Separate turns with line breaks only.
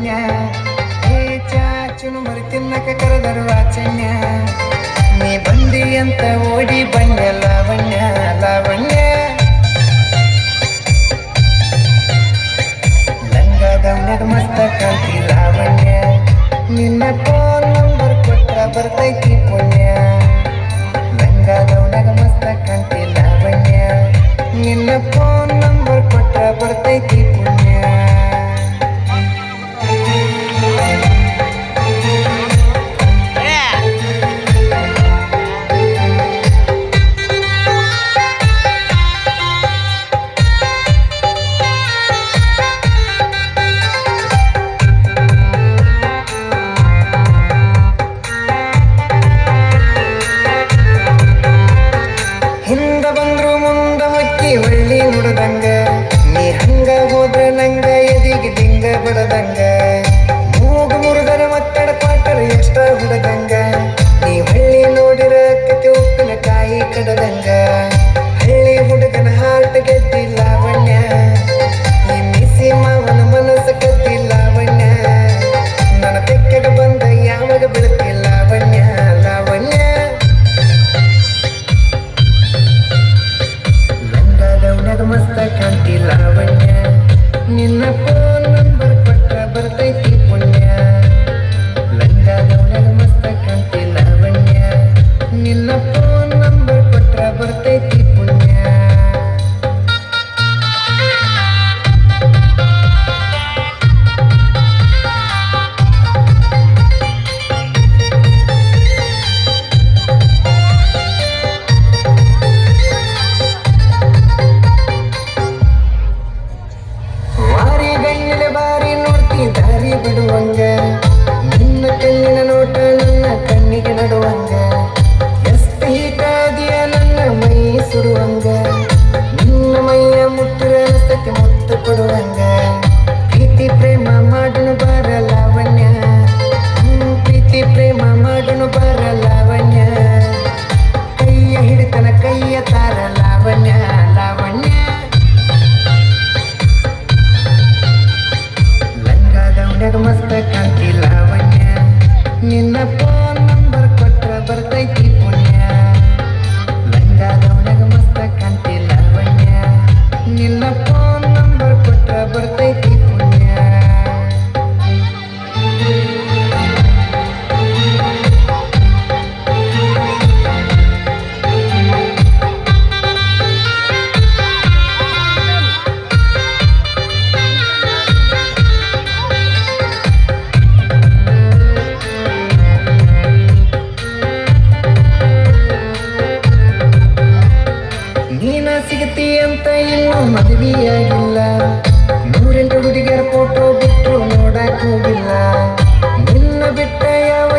ಆಚನ್ಯ. ಹೇ ಚಾಚುನು ಮರಿ ತಿನ್ನಕ ಕರೆದರು ಆಚನ್ಯ. ನೀ ಬಂದಿ ಅಂತ ಓಡಿ ಬನ್ಯ ಲಾವಣ್ಯ ಲಾವಣ್ಯ. ಲಂಗದವನದ ಮಸ್ತ ಕಾಂತಿ ಲಾವಣ್ಯ. ನಿನ್ನ ಫೋನ್ ನಂಬರ್ ಕೊಟ್ಟ ಬರ್ತೈತಿ ಪುಣ್ಯ. ಲಂಗದವನದ ಮಸ್ತ ಕಾಂತಿ ಬಿಡದಂಗ ನೀ ಹಂಗ ಹೋದ್ರ ನಂಗ ಎದಿಗೆ ದಿಂಗ ಬಿಡದಂಗ. i'm perfect ಅಂತ ಇನ್ನು ಮದುವೆಯಾಗಿಲ್ಲ. ಮೂರೆಂಟು ಹುಡುಗಿಯರ ಫೋಟೋ ಬಿಟ್ಟು ನೋಡಕ್ ಹೋಗಿಲ್ಲ. ನಿನ್ನ ಬಿಟ್ಟ ಯಾವ